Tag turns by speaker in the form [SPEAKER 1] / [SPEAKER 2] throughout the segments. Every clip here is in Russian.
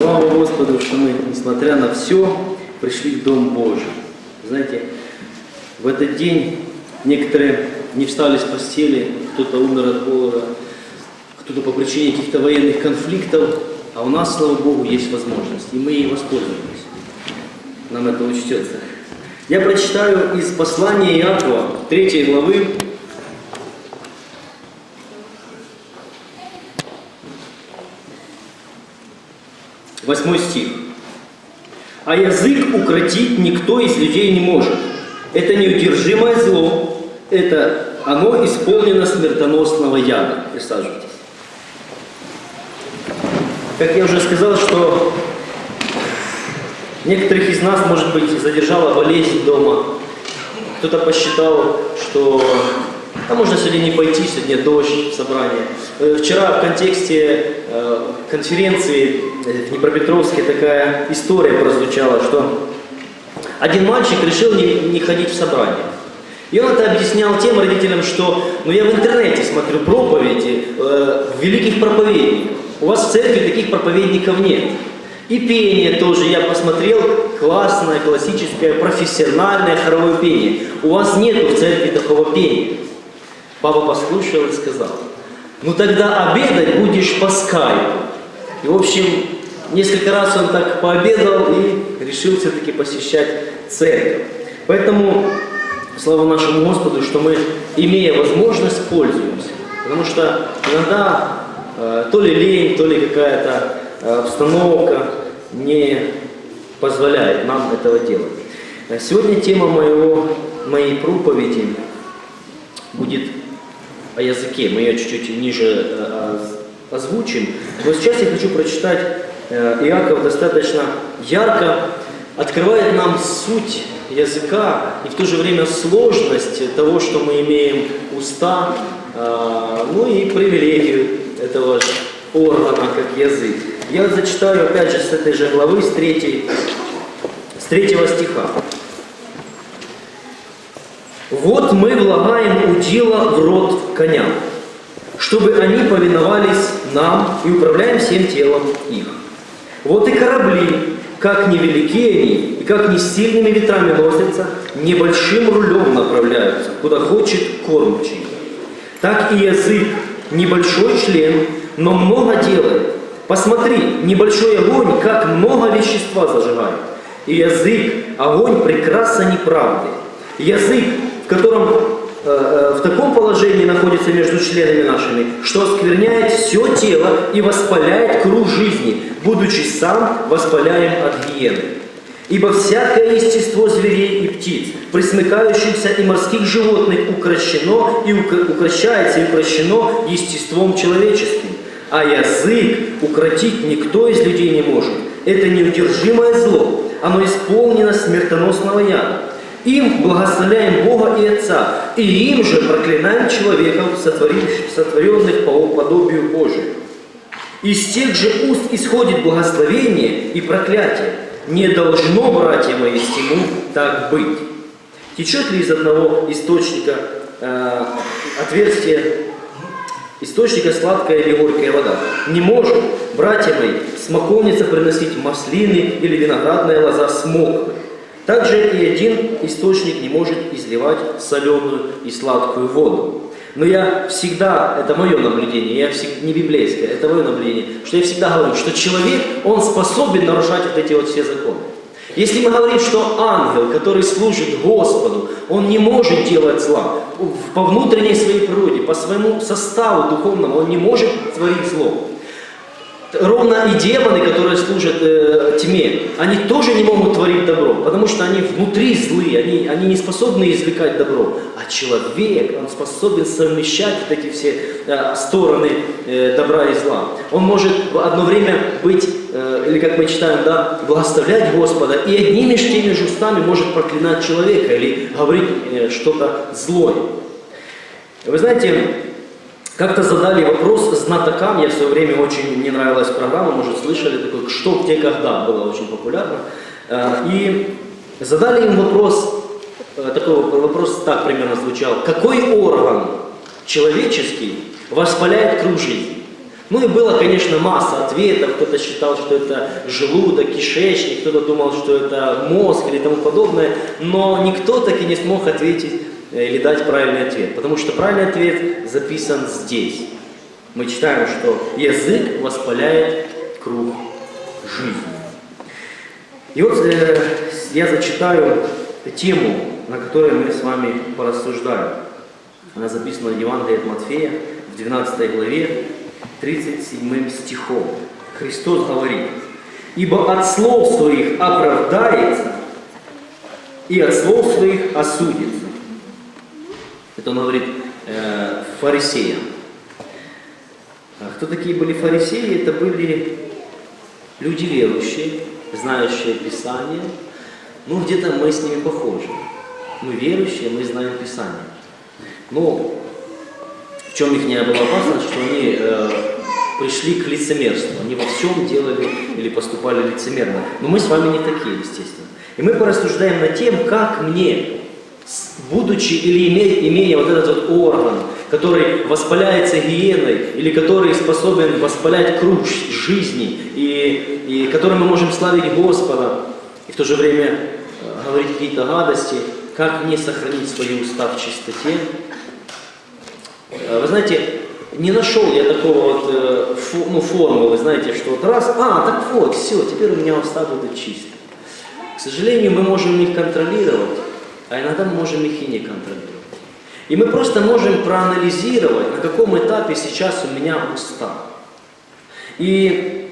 [SPEAKER 1] Слава Господу, что мы, несмотря на все, пришли в Дом Божий. Знаете, в этот день некоторые не встали с постели, кто-то умер от голода, кто-то по причине каких-то военных конфликтов, а у нас, слава Богу, есть возможность, и мы ей воспользуемся. Нам это учтется. Я прочитаю из послания Иакова, 3 главы, Восьмой стих. А язык укротить никто из людей не может. Это неудержимое зло, это оно исполнено смертоносного яда. Присаживайтесь. Как я уже сказал, что некоторых из нас, может быть, задержала болезнь дома. Кто-то посчитал, что а можно сегодня не пойти, сегодня дождь, собрание. Э, Вчера в контексте э, конференции в Днепропетровске такая история прозвучала, что один мальчик решил не, не ходить в собрание. И он это объяснял тем родителям, что ну я в интернете смотрю проповеди э, великих проповедников. У вас в церкви таких проповедников нет. И пение тоже я посмотрел, классное, классическое, профессиональное хоровое пение. У вас нет в церкви такого пения. Папа послушал и сказал, ну тогда обедать будешь по скайпу. И в общем, несколько раз он так пообедал и решил все-таки посещать церковь. Поэтому слава нашему Господу, что мы, имея возможность, пользуемся. Потому что иногда э, то ли лень, то ли какая-то э, обстановка не позволяет нам этого делать. Э, Сегодня тема моего, моей проповеди будет о языке. Мы ее чуть-чуть ниже э, озвучим. Но сейчас я хочу прочитать, Иаков достаточно ярко открывает нам суть языка и в то же время сложность того, что мы имеем уста, э, ну и привилегию этого органа, как язык. Я зачитаю опять же с этой же главы, с третьей, с третьего стиха. Вот мы влагаем удила в рот коням, чтобы они повиновались нам и управляем всем телом их. Вот и корабли, как невелики они, и как не сильными ветрами носятся, небольшим рулем направляются, куда хочет кормчий. Так и язык, небольшой член, но много делает. Посмотри, небольшой огонь, как много вещества зажигает. И язык, огонь прекрасно неправды. Язык, в котором в таком положении находится между членами нашими, что оскверняет все тело и воспаляет круг жизни, будучи сам воспаляем от гиены. Ибо всякое естество зверей и птиц, присмыкающихся и морских животных укращено и ук- укращается и укращено естеством человеческим. А язык укротить никто из людей не может. Это неудержимое зло. Оно исполнено смертоносного яда. Им благословляем Бога и Отца, и им же проклинаем человеков, сотворенных по подобию Божию. Из тех же уст исходит благословение и проклятие. Не должно, братья мои, всему так быть. Течет ли из одного источника э, отверстия источника сладкая или горькая вода? Не может, братья мои, смоковница приносить маслины или виноградная лоза смоквы. Также и один источник не может изливать соленую и сладкую воду. Но я всегда, это мое наблюдение, я всегда, не библейское, это мое наблюдение, что я всегда говорю, что человек, он способен нарушать вот эти вот все законы. Если мы говорим, что ангел, который служит Господу, он не может делать зла, по внутренней своей природе, по своему составу духовному, он не может творить зло. Ровно и демоны, которые служат э, тьме, они тоже не могут творить добро, потому что они внутри злые, они, они не способны извлекать добро. А человек, он способен совмещать вот эти все э, стороны э, добра и зла. Он может в одно время быть, э, или как мы читаем, да, благословлять Господа, и одними же теми же устами может проклинать человека или говорить э, что-то злое. Вы знаете, как-то задали вопрос знатокам, я в свое время очень, мне нравилась программа, может слышали, такой «Что, где, когда» было очень популярно. Э, И задали им вопрос, э, такой вопрос так примерно звучал, какой орган человеческий воспаляет круг жизни? Ну и было, конечно, масса ответов. Кто-то считал, что это желудок, кишечник, кто-то думал, что это мозг или тому подобное. Но никто так и не смог ответить или дать правильный ответ. Потому что правильный ответ записан здесь. Мы читаем, что язык воспаляет круг жизни. И вот э, я зачитаю тему, на которой мы с вами порассуждаем. Она записана в Евангелии от Матфея в 12 главе 37 стихом. Христос говорит, «Ибо от слов своих оправдается, и от слов своих осудится». Это он говорит э, фарисеям. А кто такие были фарисеи? Это были люди верующие, знающие Писание. Ну, где-то мы с ними похожи. Мы верующие, мы знаем Писание. Но в чем их не была опасность, что они э, пришли к лицемерству. Они во всем делали или поступали лицемерно. Но мы с вами не такие, естественно. И мы порассуждаем над тем, как мне, будучи или имея, имея вот этот вот орган, который воспаляется гиеной, или который способен воспалять круг жизни, и, и которым мы можем славить Господа, и в то же время э, говорить какие-то гадости, как мне сохранить свои уста в чистоте. Э, вы знаете, не нашел я такого вот э, фу, ну, формулы, знаете, что вот раз, а, так вот, все, теперь у меня уста будут чистые. К сожалению, мы можем их контролировать, а иногда мы можем их и не контролировать. И мы просто можем проанализировать, на каком этапе сейчас у меня уста. И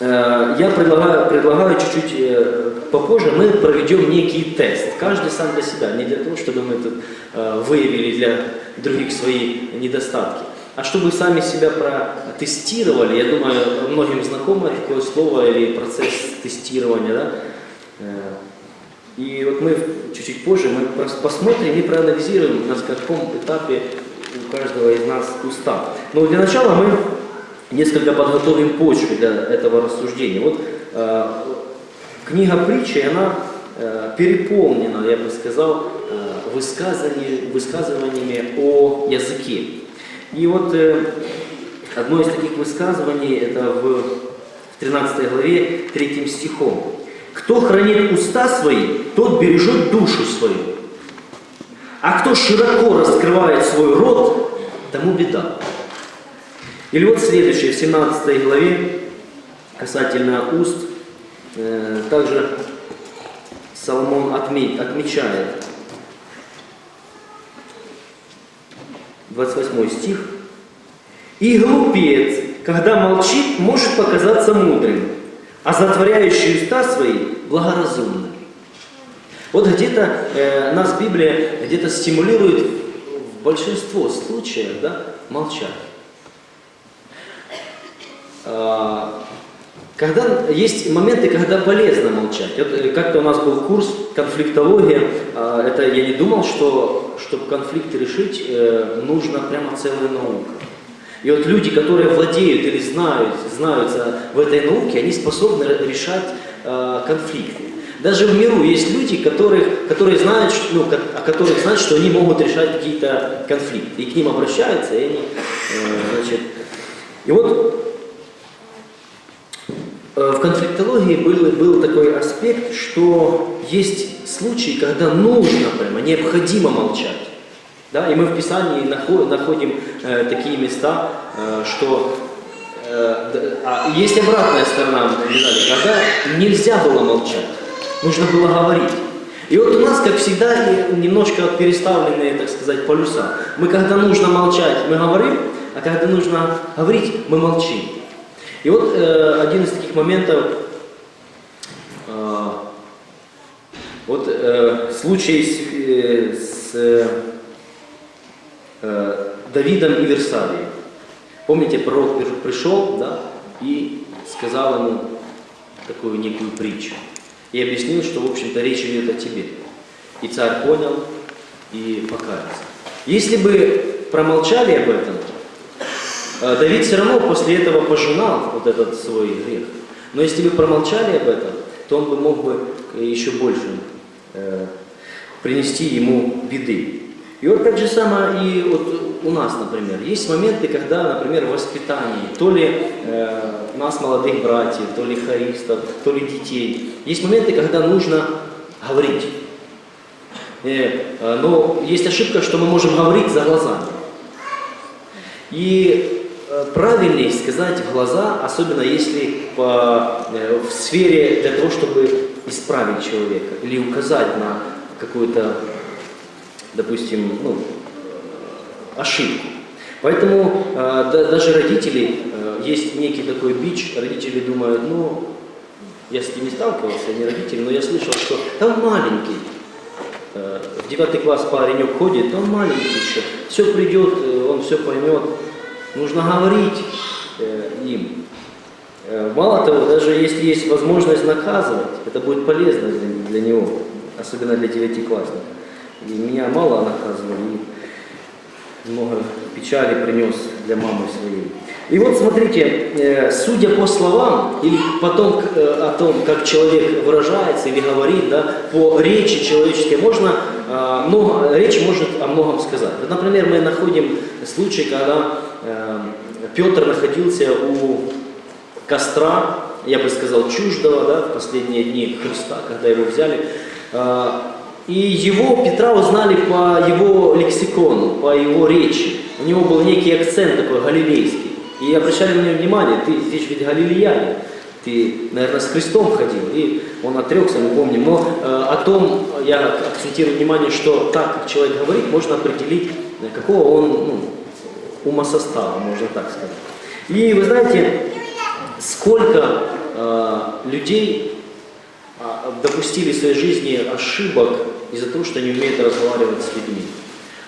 [SPEAKER 1] э, я предлагаю, предлагаю чуть-чуть э, попозже, мы проведем некий тест, каждый сам для себя, не для того, чтобы мы тут э, выявили для других свои недостатки, а чтобы сами себя протестировали. Я думаю, многим знакомо такое слово или процесс тестирования, да? И вот мы чуть-чуть позже мы посмотрим и проанализируем, на каком этапе у каждого из нас уста. Но для начала мы несколько подготовим почву для этого рассуждения. Вот э, книга притчи, она э, переполнена, я бы сказал, э, высказываниями, высказываниями о языке. И вот э, одно из таких высказываний, это в 13 главе 3 стихом. Кто хранит уста свои, тот бережет душу свою. А кто широко раскрывает свой рот, тому беда. Или вот следующее, в 17 главе, касательно уст, э, также Соломон отмечает, 28 стих, «И глупец, когда молчит, может показаться мудрым, а затворяющие уста свои благоразумны. Вот где-то э, нас Библия где-то стимулирует в большинство случаев да, молчать. А, когда есть моменты, когда полезно молчать. Вот э, как-то у нас был курс конфликтология. А, это я не думал, что чтобы конфликты решить, э, нужно прямо целая наука. И вот люди, которые владеют или знают, знаются в этой науке, они способны решать э, конфликты. Даже в миру есть люди, которых, которые знают, ну, о которых знают, что они могут решать какие-то конфликты. И к ним обращаются, и они, э, значит... И вот э, в конфликтологии был, был такой аспект, что есть случаи, когда нужно прямо, необходимо молчать. Да? И мы в Писании находим э, такие места, э, что э, а есть обратная сторона когда нельзя было молчать, нужно было говорить. И вот у нас, как всегда, немножко переставленные, так сказать, полюса. Мы, когда нужно молчать, мы говорим, а когда нужно говорить, мы молчим. И вот э, один из таких моментов, э, вот э, случай с, э, с Давидом и Версалией. Помните, пророк пришел да, и сказал ему такую некую притчу. И объяснил, что, в общем-то, речь идет о тебе. И царь понял и покаялся. Если бы промолчали об этом, э, Давид все равно после этого пожинал вот этот свой грех. Но если бы промолчали об этом, то он бы мог бы еще больше э, принести ему беды. И вот так же самое и вот у нас, например, есть моменты, когда, например, в воспитании, то ли э, нас, молодых братьев, то ли хористов, то ли детей, есть моменты, когда нужно говорить. Э, э, но есть ошибка, что мы можем говорить за глазами. И э, правильнее сказать в глаза, особенно если по, э, в сфере для того, чтобы исправить человека или указать на какую-то, допустим, ну, ошибку. Поэтому э, да- даже родители, э, есть некий такой бич, родители думают, ну, я с этим не сталкивался, я не родитель, но я слышал, что там маленький, Э, в девятый класс паренек ходит, он маленький еще, все придет, э, он все поймет. Нужно говорить э, им. Э, Мало того, даже если есть возможность наказывать, это будет полезно для, для него, особенно для девятиклассников. И меня мало наказывали, и много печали принес для мамы своей. И вот смотрите, судя по словам, или потом о том, как человек выражается или говорит, да, по речи человеческой, можно, э, много, речь может о многом сказать. Например, мы находим случай, когда э, Петр находился у костра, я бы сказал, чуждого, да, в последние дни Христа, когда его взяли. И его, Петра, узнали по его лексикону, по его речи. У него был некий акцент такой галилейский. И обращали на него внимание, ты, же ведь галилеянин, ты, наверное, с Христом ходил. И он отрекся, мы помним. Но э, о том я акцентирую внимание, что так, как человек говорит, можно определить, э, какого он ну, умосостава, можно так сказать. И вы знаете, сколько э, людей а, допустили в своей жизни ошибок из-за того, что не умеют разговаривать с людьми.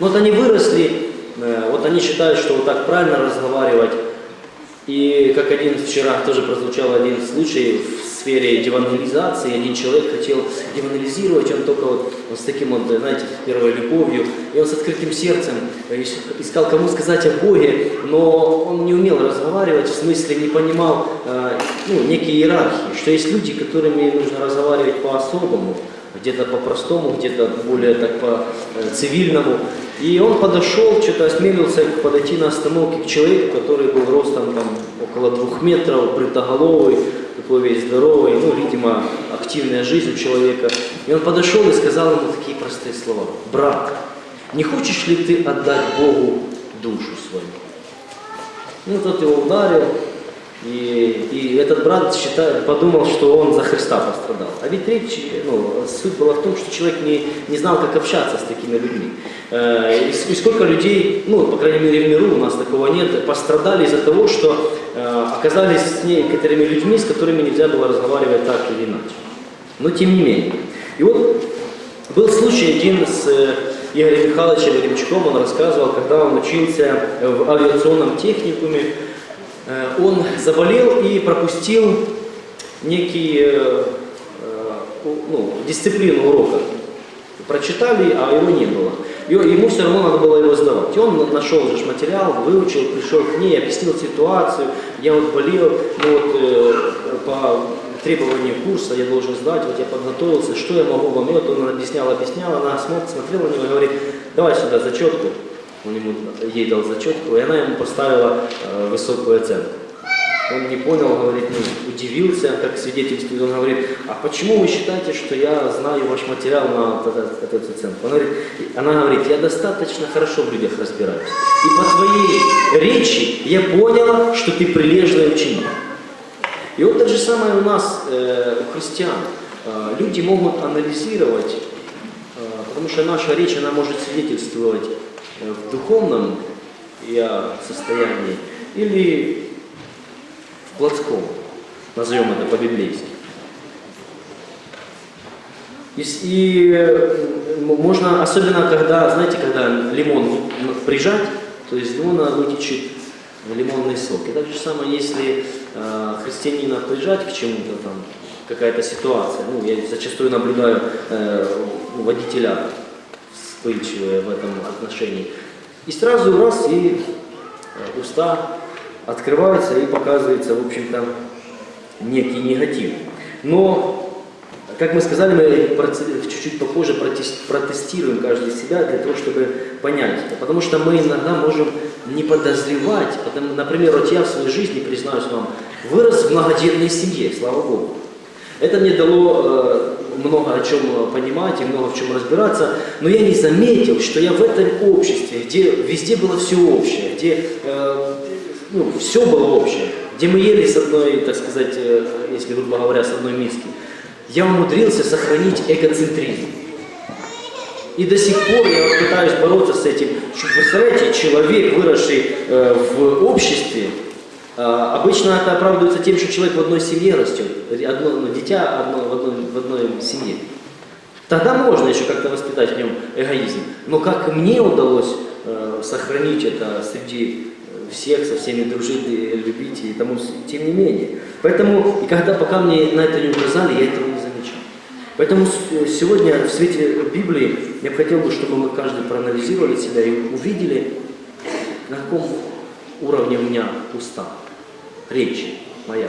[SPEAKER 1] Ну, Вот они выросли, э, вот они считают, что вот так правильно разговаривать. И как один вчера тоже прозвучал один случай в сфере евангелизации, один человек хотел евангелизировать, он только вот, вот с таким вот, знаете, первой любовью, и он с открытым сердцем искал, кому сказать о Боге, но он не умел разговаривать, в смысле не понимал э, ну, некие иерархии, что есть люди, которыми нужно разговаривать по-особому, где-то по-простому, где-то более так по-цивильному. И он подошел, что-то осмелился подойти на остановке к человеку, который был ростом там около двух метров, бритоголовый, такой весь здоровый, ну, видимо, активная жизнь у человека. И он подошел и сказал ему такие простые слова. Брат, не хочешь ли ты отдать Богу душу свою? Ну, тот его ударил, и, и этот брат считает, подумал, что он за Христа пострадал. А ведь речь, ну, суть была в том, что человек не, не знал, как общаться с такими людьми. Э, И, и сколько людей, ну, по крайней мере, в миру у нас такого нет, пострадали из-за того, что э, оказались с некоторыми людьми, с которыми нельзя было разговаривать так или иначе. Но тем не менее. И вот был случай один с э, Игорем Михайловичем Ремчуком, он рассказывал, когда он учился в авиационном техникуме, он заболел и пропустил некий, э, э, ну, дисциплину урока. Прочитали, а его не было. Ему все равно надо было его сдавать. И он на- нашел же материал, выучил, пришел к ней, объяснил ситуацию. Я вот болел, ну вот э, по требованию курса я должен сдать, вот я подготовился, что я могу вам? И вот он объяснял, объяснял, она смотрела на него и говорит, давай сюда зачетку. Он ему, ей дал зачетку, и она ему поставила э, высокую оценку. Он не понял, говорит, ну, удивился, как свидетельствует. Он говорит, а почему вы считаете, что я знаю ваш материал на вот этот- оценку? Она говорит, она говорит, я достаточно хорошо в людях разбираюсь. И по твоей речи я поняла, что ты прилежный ученик. И вот так же самое у нас, э, у христиан. Э, люди могут анализировать, э, потому что наша речь, она может свидетельствовать в духовном я состоянии или в плотском, назовем это по-библейски. И, и, э, можно, особенно когда, знаете, когда лимон прижать, то из лимона вытечет лимонный сок. И так же самое, если э, христианина прижать к чему-то там, какая-то ситуация, ну, я зачастую наблюдаю э, водителя вспыльчивые в этом отношении, и сразу раз, и э, уста открываются и показывается, в общем-то, некий негатив. Но Как мы сказали, мы чуть-чуть протес- протестируем каждый себя для того, чтобы понять. Потому что мы иногда можем не подозревать. Потому, например, вот я в своей жизни, признаюсь вам, вырос в многодетной семье, слава Богу. Это мне дало э, много о чем понимать и много в чем разбираться, но я не заметил, что я в этом обществе, где везде было все общее, где э, ну, все было общее, где мы ели с одной, так сказать, э, если грубо говоря, с одной миски, я умудрился сохранить эгоцентризм. И до сих пор я пытаюсь бороться с этим. Представляете, человек, выросший э, в обществе, э, обычно это оправдывается тем, что человек в одной семье растет, одно, ну, дитя одно, в, одной, в одной семье. Тогда можно еще как-то воспитать в нем эгоизм. Но как мне удалось э, сохранить это среди э, всех, со всеми дружить, любить и тому, тем не менее. Поэтому, и когда пока мне на это не указали, я этого не замечал. Поэтому э, сегодня в свете Библии я бы хотел бы, чтобы мы каждый проанализировали себя и увидели, на каком уровне у меня уста, речь моя.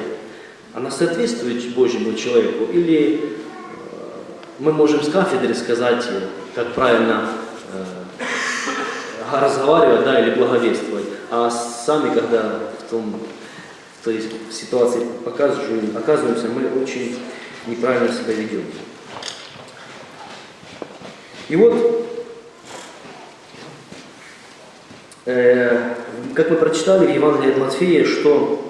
[SPEAKER 1] Она соответствует Божьему человеку или э, мы можем с кафедры сказать, э, как правильно э, разговаривать, да, или благовествовать, а сами, когда в том, в той ситуации оказываемся, мы очень неправильно себя ведем. И вот, э, как мы прочитали в Евангелии от Матфея, что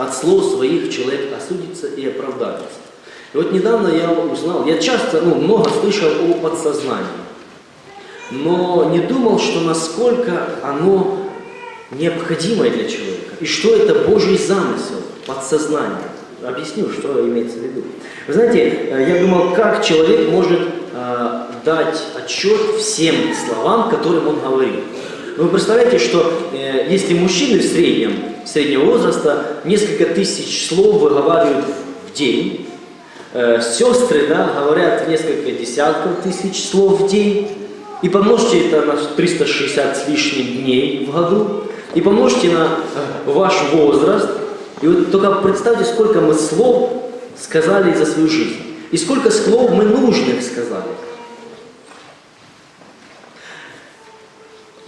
[SPEAKER 1] от слов своих человек осудится и оправдается. И вот недавно я узнал, я часто, ну, много слышал о подсознании, но не думал, что насколько оно необходимое для человека, и что это Божий замысел, подсознание. Объясню, что имеется в виду. Вы знаете, э, я думал, как человек может э, дать отчет всем словам, которым он говорит. Вы представляете, что э, если мужчины в среднем, среднего возраста, несколько тысяч слов выговаривают в день, э, сестры да, говорят несколько десятков тысяч слов в день, и помножьте это на 360 с лишним дней в году, и помножьте на э, ваш возраст, и вот только представьте, сколько мы слов сказали за свою жизнь, и сколько слов мы нужных сказали.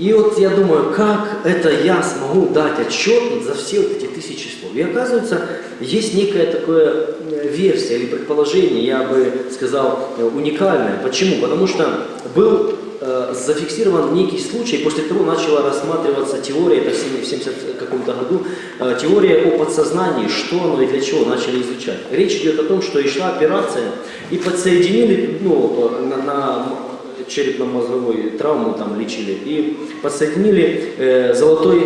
[SPEAKER 1] И вот я думаю, как это я смогу дать отчет за все вот эти тысячи слов. И оказывается, есть некая такая э, версия или предположение, я бы сказал, э, уникальное. Почему? Потому что был э, зафиксирован некий случай, после того начала рассматриваться теория, это в 70 каком-то году, э, теория о подсознании, что оно и для чего начали изучать. Речь идет о том, что и шла операция, и подсоединили ну, э, на, на черепно-мозговую травму там лечили. И подсоединили э, золотой